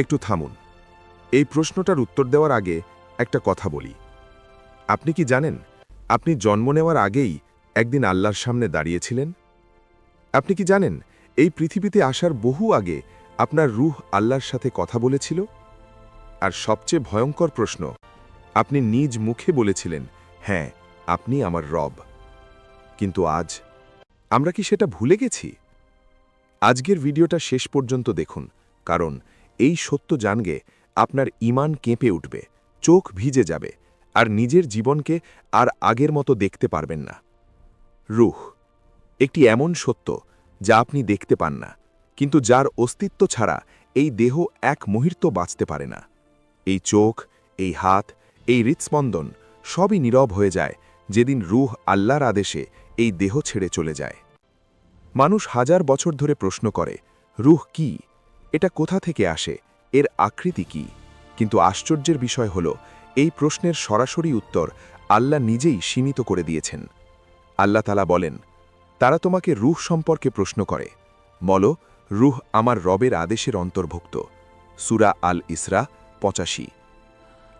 একটু থামুন। এই প্রশ্নটার উত্তর দেওয়ার আগে একটা কথা বলি। আপনি কি জানেন, আপনি জন্ম নেওয়ার আগেই একদিন আল্লাহর সামনে দাঁড়িয়েছিলেন? আপনি কি জানেন, এই পৃথিবীতে আসার বহু আগে আপনার রুহ আল্লাহর সাথে কথা বলেছিল? আর সবচেয়ে ভয়ঙ্কর প্রশ্ন, আপনি নিজ মুখে বলেছিলেন হ্যাঁ আপনি আমার রব। কিন্তু আজ আমরা কি সেটা ভুলে গেছি? আজকের ভিডিওটা শেষ পর্যন্ত দেখুন, কারণ এই সত্য জানগে আপনার ইমান কেঁপে উঠবে, চোখ ভিজে যাবে, আর নিজের জীবনকে আর আগের মতো দেখতে পারবেন না। রুহ, একটি এমন সত্য যা আপনি দেখতে পান না, কিন্তু যার অস্তিত্ব ছাড়া এই দেহ এক মুহূর্ত বাঁচতে পারে না। এই চোখ, এই হাত, এই হৃৎস্পন্দন সবই নীরব হয়ে যায় যেদিন রুহ আল্লাহর আদেশে এই দেহ ছেড়ে চলে যায়। মানুষ হাজার বছর ধরে প্রশ্ন করে, রুহ কি? এটা কোথা থেকে আসে? এর আকৃতি কি? কিন্তু আশ্চর্যের বিষয় হল, এই প্রশ্নের সরাসরি উত্তর আল্লাহ নিজেই সীমিত করে দিয়েছেন। আল্লাহ তালা বলেন, তারা তোমাকে রুহ সম্পর্কে প্রশ্ন করে। বলো, রুহ আমার রবের আদেশের অন্তর্ভুক্ত। সুরা আল ইসরা, পঁচাশি।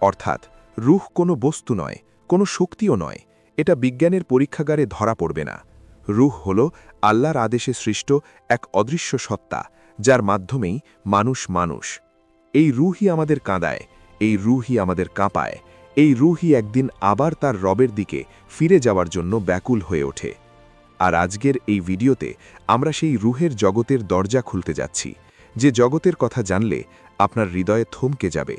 অর্থাৎ, রুহ কোনো বস্তু নয়, কোনো শক্তিও নয়, এটা বিজ্ঞানের পরীক্ষাগারে ধরা পড়বে না। রুহ হল আল্লাহর আদেশে সৃষ্ট এক অদৃশ্য সত্তা যার মাধ্যমেই মানুষ মানুষ। এই রুহই আমাদের কাঁদায়, এই রুহই আমাদের কাঁপায়, এই রুহই একদিন আবার তার রবের দিকে ফিরে যাওয়ার জন্য ব্যাকুল হয়ে ওঠে। আর আজকের এই ভিডিওতে আমরা সেই রুহের জগতের দরজা খুলতে যাচ্ছি, যে জগতের কথা জানলে আপনার হৃদয়ে থমকে যাবে।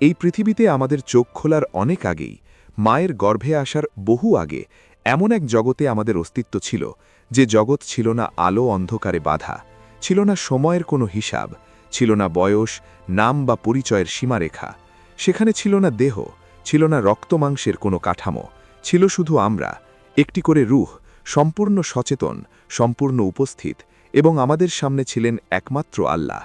এই পৃথিবীতে আমাদের চোখ খোলার অনেক আগেই, মায়ের গর্ভে আসার বহু আগে, এমন এক জগতে আমাদের অস্তিত্ব ছিল, যে জগৎ ছিল না আলো অন্ধকারে বাধা। ছিল না সময়ের কোনো হিসাব, ছিল না বয়স, নাম বা পরিচয়ের সীমারেখা। সেখানে ছিল না দেহ, ছিল না রক্তমাংসের কোনো কাঠামো, ছিল শুধু আমরা, একটি করে রুহ, সম্পূর্ণ সচেতন, সম্পূর্ণ উপস্থিত এবং আমাদের সামনে ছিলেন একমাত্র আল্লাহ।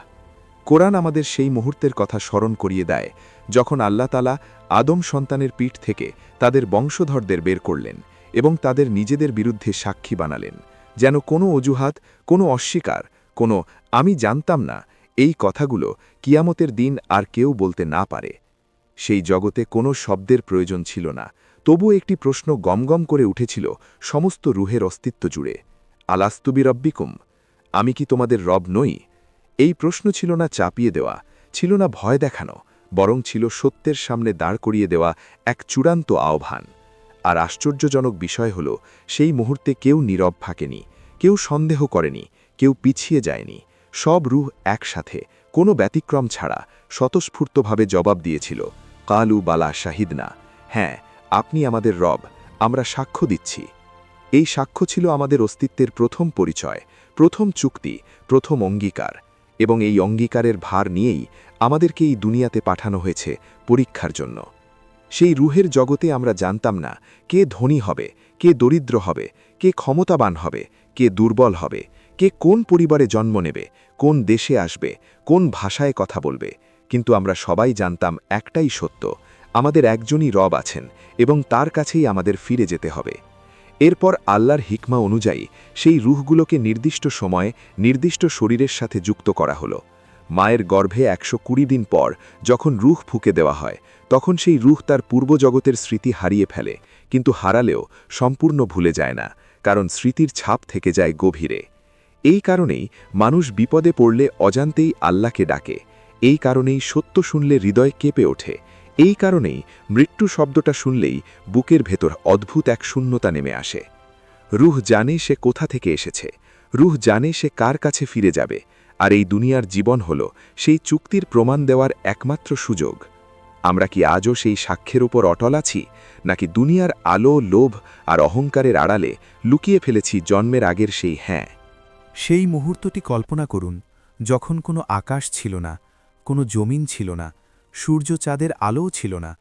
কোরআন আমাদের সেই মুহূর্তের কথা স্মরণ করিয়ে দেয়, যখন আল্লাহ তালা আদম সন্তানের পিঠ থেকে তাদের বংশধরদের বের করলেন এবং তাদের নিজেদের বিরুদ্ধে সাক্ষী বানালেন, যেন কোনো অজুহাত, কোনো অস্বীকার কোনো, আমি জানতাম না, এই কথাগুলো কিয়ামতের দিন আর কেউ বলতে না পারে। সেই জগতে কোনো শব্দের প্রয়োজন ছিল না তবু একটি প্রশ্ন গমগম করে উঠেছিল সমস্ত রুহের অস্তিত্ব জুড়ে। আলাস্তুবি রব্বিকুম আমি কি তোমাদের রব নই? এই প্রশ্ন ছিল না চাপিয়ে দেওয়া, ছিল না ভয় দেখানো, বরং ছিল সত্যের সামনে দাঁড় করিয়ে দেওয়া এক চূড়ান্ত আহ্বান। আর আশ্চর্যজনক বিষয় হল, সেই মুহূর্তে কেউ নীরব ফাঁকেনি কেউ সন্দেহ করেনি কেউ পিছিয়ে যায়নি। সব রুহ একসাথে, কোনো ব্যতিক্রম ছাড়া, স্বতঃস্ফূর্তভাবে জবাব দিয়েছিল, কালু বালা শাহিদনা হ্যাঁ আপনি আমাদের রব, আমরা সাক্ষ্য দিচ্ছি। এই সাক্ষ্য ছিল আমাদের অস্তিত্বের প্রথম পরিচয়, প্রথম চুক্তি, প্রথম অঙ্গীকার, এবং এই অঙ্গীকারের ভার নিয়েই আমাদেরকে এই দুনিয়াতে পাঠানো হয়েছে পরীক্ষার জন্য। সেই রুহের জগতে আমরা জানতাম না, কে ধনী হবে, কে দরিদ্র হবে, কে ক্ষমতাবান হবে, কে দুর্বল হবে কে কোন পরিবারে জন্ম নেবে, কোন দেশে আসবে, কোন ভাষায় কথা বলবে, কিন্তু আমরা সবাই জানতাম একটাই সত্য, আমাদের একজনই রব আছেন এবং তার কাছেই আমাদের ফিরে যেতে হবে। এরপর আল্লাহর হিকমা অনুযায়ী সেই রুহগুলোকে নির্দিষ্ট সময়ে নির্দিষ্ট শরীরের সাথে যুক্ত করা হলো। মায়ের গর্ভে একশো কুড়ি দিন পর যখন রুহ ফুকে দেওয়া হয়, তখন সেই রুহ তার পূর্বজগতের স্মৃতি হারিয়ে ফেলে, কিন্তু হারালেও সম্পূর্ণ ভুলে যায় না, কারণ স্মৃতির ছাপ থেকে যায় গভীরে। এই কারণেই মানুষ বিপদে পড়লে অজান্তেই আল্লাহকে ডাকে। এই কারণেই সত্য শুনলে হৃদয় কেঁপে ওঠে। এই কারণেই মৃত্যু শব্দটা শুনলেই বুকের ভেতর অদ্ভুত এক শূন্যতা নেমে আসে। রুহ জানে সে কোথা থেকে এসেছে। রুহ জানে সে কার কাছে ফিরে যাবে। আর এই দুনিয়ার জীবন হল সেই চুক্তির প্রমাণ দেওয়ার একমাত্র সুযোগ। আমরা কি আজও সেই সাক্ষ্যের ওপর অটল আছি? নাকি দুনিয়ার আলো, লোভ আর অহংকারের আড়ালে লুকিয়ে ফেলেছি জন্মের আগের সেই হ্যাঁ? সেই মুহূর্তটি কল্পনা করুন, যখন কোনো আকাশ ছিল না, কোনো জমিন ছিল না, সূর্য চাঁদের আলোও ছিল না,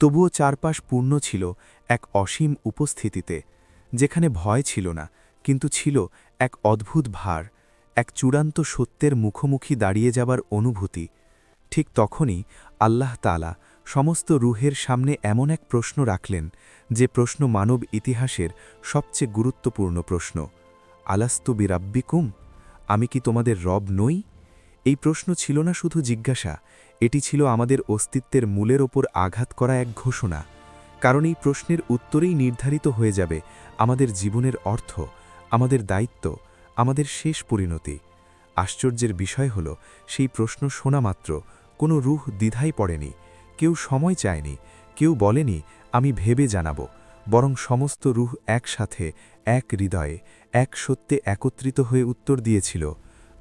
তবুও চারপাশ পূর্ণ ছিল এক অসীম উপস্থিতিতে, যেখানে ভয় ছিল না, কিন্তু ছিল এক অদ্ভুত ভার, এক চূড়ান্ত সত্যের মুখোমুখি দাঁড়িয়ে যাবার অনুভূতি। ঠিক তখনই আল্লাহ তালা সমস্ত রুহের সামনে এমন এক প্রশ্ন রাখলেন, যে প্রশ্ন মানব ইতিহাসের সবচেয়ে গুরুত্বপূর্ণ প্রশ্ন। আলাস্তু বিরাব্বিকুম? আমি কি তোমাদের রব নই? এই প্রশ্ন ছিল না শুধু জিজ্ঞাসা, এটি ছিল আমাদের অস্তিত্বের মূলের ওপর আঘাত করা এক ঘোষণা। কারণ এই প্রশ্নের উত্তরেই নির্ধারিত হয়ে যাবে আমাদের জীবনের অর্থ, আমাদের দায়িত্ব, আমাদের শেষ পরিণতি। আশ্চর্যের বিষয় হল, সেই প্রশ্ন শোনা মাত্র, কোনো রুহ দ্বিধাই পড়েনি, কেউ সময় চায়নি, কেউ বলেনি, আমি ভেবে জানাব। বরং সমস্ত রুহ একসাথে, এক হৃদয়ে, এক সত্যে একত্রিত হয়ে উত্তর দিয়েছিল,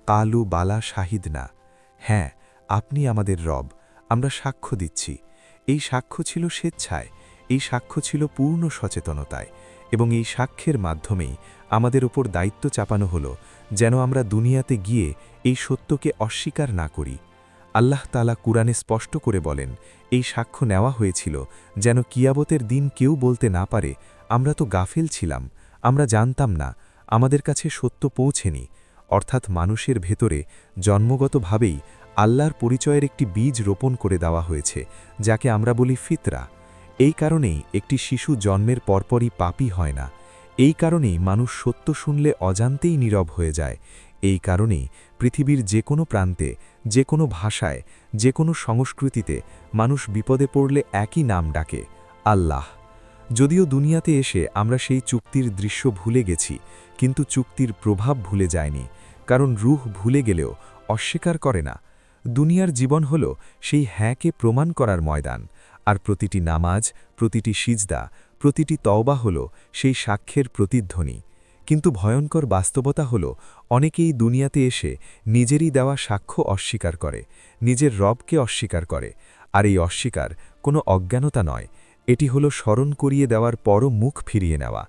কালু বালা শাহিদ না হ্যাঁ আপনি আমাদের রব, আমরা সাক্ষ্য দিচ্ছি। এই সাক্ষ্য ছিল স্বেচ্ছায়, এই সাক্ষ্য ছিল পূর্ণ সচেতনতায় এবং এই সাক্ষ্যের মাধ্যমেই আমাদের ওপর দায়িত্ব চাপানো হলো, যেন আমরা দুনিয়াতে গিয়ে এই সত্যকে অস্বীকার না করি। আল্লাহ তালা কুরআনে স্পষ্ট করে বলেন, এই সাক্ষ্য নেওয়া হয়েছিল যেন কিয়াবতের দিন কেউ বলতে না পারে, আমরা তো গাফেল ছিলাম, আমরা জানতাম না, আমাদের কাছে সত্য পৌঁছেনি। অর্থাৎ মানুষের ভেতরে জন্মগতভাবেই আল্লাহর পরিচয়ের একটি বীজ রোপণ করে দেওয়া হয়েছে, যাকে আমরা বলি ফিতরা। এই কারণেই একটি শিশু জন্মের পরপরই পাপী হয় না। এই কারণেই মানুষ সত্য শুনলে অজান্তেই নীরব হয়ে যায়। এই কারণেই পৃথিবীর যে কোনো প্রান্তে, যে কোনো ভাষায়, যে কোনো সংস্কৃতিতে মানুষ বিপদে পড়লে একই নাম ডাকে, আল্লাহ। যদিও দুনিয়াতে এসে আমরা সেই চুক্তির দৃশ্য ভুলে গেছি, কিন্তু চুক্তির প্রভাব ভুলে যায়নি, কারণ রুহ ভুলে গেলেও অস্বীকার করে না। দুনিয়ার জীবন হল সেই হ্যাঁকে প্রমাণ করার ময়দান, আর প্রতিটি নামাজ, প্রতিটি সিজদা, প্রতিটি তওবা হল সেই সাক্ষ্যের প্রতিধ্বনি। কিন্তু ভয়ঙ্কর বাস্তবতা হল, অনেকেই দুনিয়াতে এসে নিজেরই দেওয়া সাক্ষ্য অস্বীকার করে, নিজের রবকে অস্বীকার করে। আর এই অস্বীকার কোনো অজ্ঞানতা নয়, এটি হল স্মরণ করিয়ে দেওয়ার পরও মুখ ফিরিয়ে নেওয়া।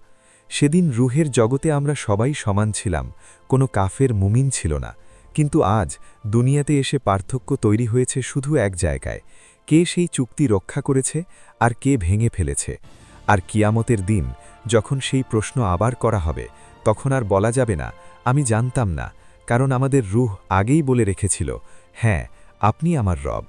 সেদিন রুহের জগতে আমরা সবাই সমান ছিলাম, কোনো কাফের মুমিন ছিল না। কিন্তু আজ দুনিয়াতে এসে পার্থক্য তৈরি হয়েছে শুধু এক জায়গায়, কে সেই চুক্তি রক্ষা করেছে আর কে ভেঙে ফেলেছে। আর কিয়ামতের দিন যখন সেই প্রশ্ন আবার করা হবে, তখন আর বলা যাবে না, আমি জানতাম না, কারণ আমাদের রুহ আগেই বলে রেখেছিল হ্যাঁ আপনি আমার রব।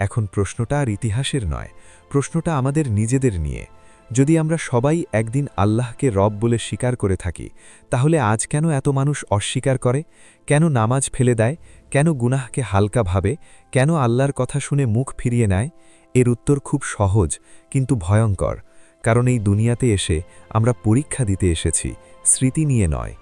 এখন প্রশ্নটা আর ইতিহাসের নয়, প্রশ্নটা আমাদের নিজেদের নিয়ে। যদি আমরা সবাই একদিন আল্লাহকে রব বলে স্বীকার করে থাকি, তাহলে আজ কেন এত মানুষ অস্বীকার করে? কেন নামাজ ফেলে দেয়? কেন গুনাহকে হালকা ভাবে? কেন আল্লাহর কথা শুনে মুখ ফিরিয়ে নেয়? এর উত্তর খুব সহজ, কিন্তু ভয়ঙ্কর। কারণ এই দুনিয়াতে এসে আমরা পরীক্ষা দিতে এসেছি, স্মৃতি নিয়ে নয়।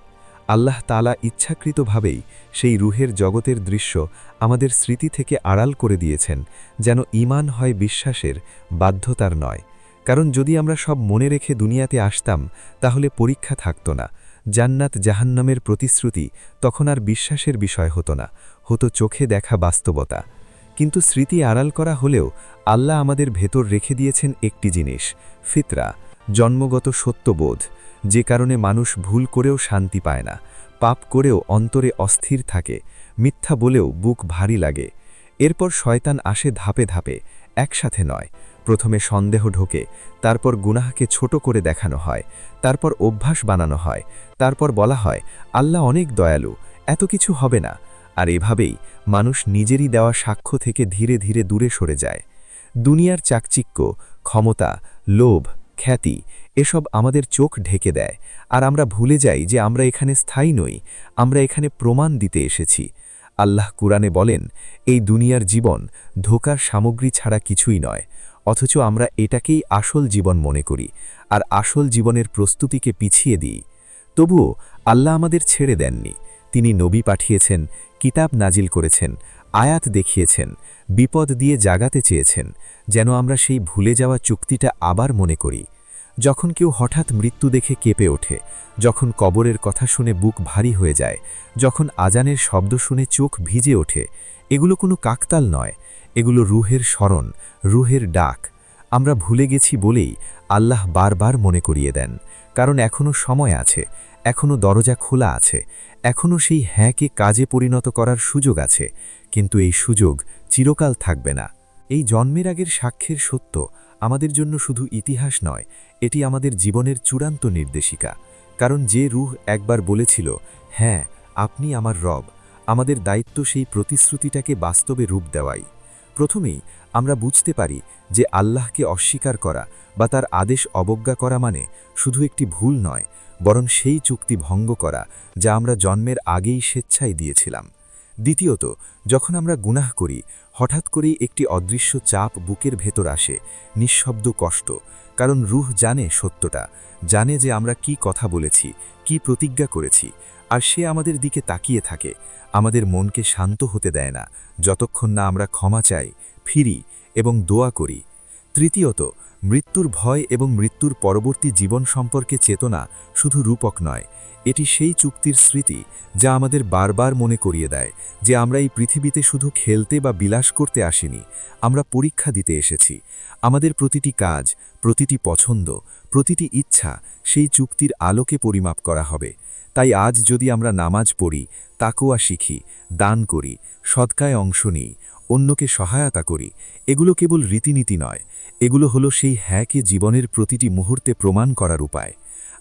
আল্লাহ তালা ইচ্ছাকৃতভাবেই সেই রুহের জগতের দৃশ্য আমাদের স্মৃতি থেকে আড়াল করে দিয়েছেন, যেন ইমান হয় বিশ্বাসের, বাধ্যতার নয়। কারণ যদি আমরা সব মনে রেখে দুনিয়াতে আসতাম, তাহলে পরীক্ষা থাকত না। জান্নাত জাহান্নামের প্রতিশ্রুতি তখন আর বিশ্বাসের বিষয় হতো না, হতো চোখে দেখা বাস্তবতা। কিন্তু স্মৃতি আড়াল করা হলেও আল্লাহ আমাদের ভেতর রেখে দিয়েছেন একটি জিনিস, ফিতরা, জন্মগত সত্যবোধ, যে কারণে মানুষ ভুল করেও শান্তি পায় না, পাপ করেও অন্তরে অস্থির থাকে, মিথ্যা বলেও বুক ভারী লাগে। এরপর শয়তান আসে ধাপে ধাপে, একসাথে নয়, প্রথমে সন্দেহ ঢোকে, তারপর গুনাহকে ছোট করে দেখানো হয়, তারপর অভ্যাস বানানো হয়, তারপর বলা হয়, আল্লাহ অনেক দয়ালু, এত কিছু হবে না আর এভাবেই মানুষ নিজেরই দেওয়া সাক্ষ্য থেকে ধীরে ধীরে দূরে সরে যায়। দুনিয়ার চাকচিক্য, ক্ষমতা, লোভ, খ্যাতি, এসব আমাদের চোখ ঢেকে দেয়। আর আমরা ভুলে যাই যে আমরা এখানে স্থায়ী নই, আমরা এখানে প্রমাণ দিতে এসেছি। আল্লাহ কুরআনে বলেন, এই দুনিয়ার জীবন ধোকার সামগ্রী ছাড়া কিছুই নয়। অথচ আমরা এটাকেই আসল জীবন মনে করি আর আসল জীবনের প্রস্তুতিকে পিছিয়ে দিই। তবুও আল্লাহ আমাদের ছেড়ে দেননি। তিনি নবী পাঠিয়েছেন কিতাব নাজিল করেছেন, আয়াত দেখিয়েছেন, বিপদ দিয়ে জাগাতে চেয়েছেন, যেন আমরা সেই ভুলে যাওয়া চুক্তিটা আবার মনে করি। যখন কেউ হঠাৎ মৃত্যু দেখে কেঁপে ওঠে, যখন কবরের কথা শুনে বুক ভারী হয়ে যায়, যখন আজানের শব্দ শুনে চোখ ভিজে ওঠে, এগুলো কোনো কাকতাল নয়, এগুলো রুহের স্মরণ, রুহের ডাক। আমরা ভুলে গেছি বলেই আল্লাহ বারবার মনে করিয়ে দেন, কারণ এখনও সময় আছে এখনও দরজা খোলা আছে। এখনও সেই হ্যাঁকে কাজে পরিণত করার সুযোগ আছে। কিন্তু এই সুযোগ চিরকাল থাকবে না। এই জন্মের আগের সাক্ষ্যের সত্য আমাদের জন্য শুধু ইতিহাস নয়, এটি আমাদের জীবনের চূড়ান্ত নির্দেশিকা। কারণ যে রুহ একবার বলেছিল হ্যাঁ আপনি আমার রব, আমাদের দায়িত্ব সেই প্রতিশ্রুতিটাকে বাস্তবে রূপ দেওয়াই। প্রথমেই আমরা বুঝতে পারি যে আল্লাহকে অস্বীকার করা বা তার আদেশ অবজ্ঞা করা মানে শুধু একটি ভুল নয়, বরং সেই চুক্তি ভঙ্গ করা যা আমরা জন্মের আগেই স্বেচ্ছায় দিয়েছিলাম। দ্বিতীয়ত, যখন আমরা গুনাহ করি, হঠাৎ করেই একটি অদৃশ্য চাপ বুকের ভেতর আসে, নিঃশব্দ কষ্ট কারণ রুহ জানে সত্যটা, জানে যে আমরা কি কথা বলেছি, কি প্রতিজ্ঞা করেছি, আর সে আমাদের দিকে তাকিয়ে থাকে, আমাদের মনকে শান্ত হতে দেয় না, যতক্ষণ না আমরা ক্ষমা চাই, ফিরি এবং দোয়া করি। তৃতীয়ত মৃত্যুর ভয় এবং মৃত্যুর পরবর্তী জীবন সম্পর্কে চেতনা শুধু রূপক নয়, এটি সেই চুক্তির স্মৃতি যা আমাদের বারবার মনে করিয়ে দেয় যে আমরা এই পৃথিবীতে শুধু খেলতে বা বিলাস করতে আসিনি, আমরা পরীক্ষা দিতে এসেছি। আমাদের প্রতিটি কাজ, প্রতিটি পছন্দ, প্রতিটি ইচ্ছা সেই চুক্তির আলোকে পরিমাপ করা হবে। তাই আজ যদি আমরা নামাজ পড়ি তাকোয়া শিখি, দান করি, সৎকায় অংশ নিই, অন্যকে সহায়তা করি, এগুলো কেবল রীতিনীতি নয়, এগুলো হলো সেই হ্যাকে জীবনের প্রতিটি মুহূর্তে প্রমাণ করার উপায়।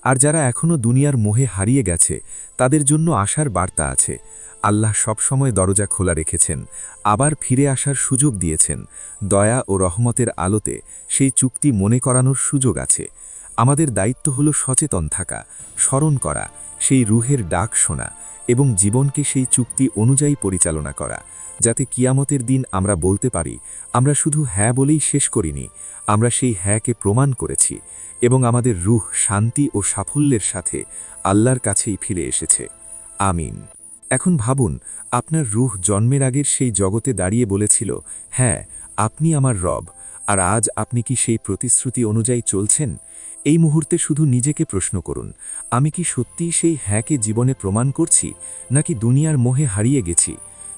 আর যারা এখনও দুনিয়ার মোহে হারিয়ে গেছে, তাদের জন্য আসার বার্তা আছে। আল্লাহ সবসময় দরজা খোলা রেখেছেন, আবার ফিরে আসার সুযোগ দিয়েছেন। দয়া ও রহমতের আলোতে সেই চুক্তি মনে করানোর সুযোগ আছে। আমাদের দায়িত্ব হল সচেতন থাকা, স্মরণ করা, সেই রুহের ডাক শোনা এবং জীবনকে সেই চুক্তি অনুযায়ী পরিচালনা করা। যাতে কিয়ামতের দিন আমরা বলতে পারি, আমরা শুধু হ্যাঁ বলেই শেষ করিনি, আমরা সেই হ্যাঁকে প্রমাণ করেছি এবং আমাদের রুহ শান্তি ও সাফল্যের সাথে আল্লাহর কাছেই ফিরে এসেছে। আমিন। এখন ভাবুন, আপনার রুহ জন্মের আগের সেই জগতে দাঁড়িয়ে বলেছিল হ্যাঁ আপনি আমার রব, আর আজ আপনি কি সেই প্রতিশ্রুতি অনুযায়ী চলছেন? এই মুহূর্তে শুধু নিজেকে প্রশ্ন করুন, আমি কি সত্যিই সেই হ্যাঁকে জীবনে প্রমাণ করছি, নাকি দুনিয়ার মোহে হারিয়ে গেছি?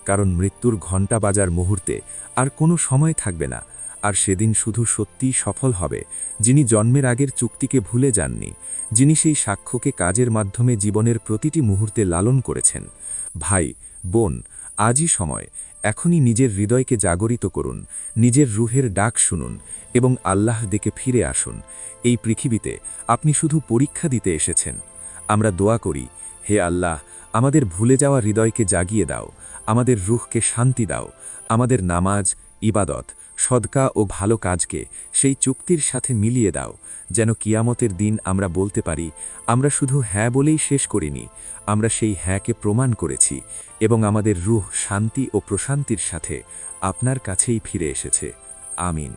কারণ মৃত্যুর ঘণ্টা বাজার মুহূর্তে আর কোনো সময় থাকবে না, আর সেদিন শুধু সত্যিই সফল হবে, যিনি জন্মের আগের চুক্তিকে ভুলে যাননি, যিনি সেই সাক্ষ্যকে কাজের মাধ্যমে জীবনের প্রতিটি মুহূর্তে লালন করেছেন। ভাই, বোন, আজই সময়, এখনই নিজের হৃদয়কে জাগরিত করুন, নিজের রুহের ডাক শুনুন এবং আল্লাহ দিকে ফিরে আসুন। এই পৃথিবীতে আপনি শুধু পরীক্ষা দিতে এসেছেন। আমরা দোয়া করি, হে আল্লাহ, আমাদের ভুলে যাওয়া হৃদয়কে জাগিয়ে দাও আমাদের রুহকে শান্তি দাও, আমাদের নামাজ, ইবাদত, সদকা ও ভালো কাজকে সেই চুক্তির সাথে মিলিয়ে দাও, যেন কিয়ামতের দিন আমরা বলতে পারি, আমরা শুধু হ্যাঁ বলেই শেষ করিনি, আমরা সেই হ্যাঁকে প্রমাণ করেছি এবং আমাদের রুহ শান্তি ও প্রশান্তির সাথে আপনার কাছেই ফিরে এসেছে। আমিন।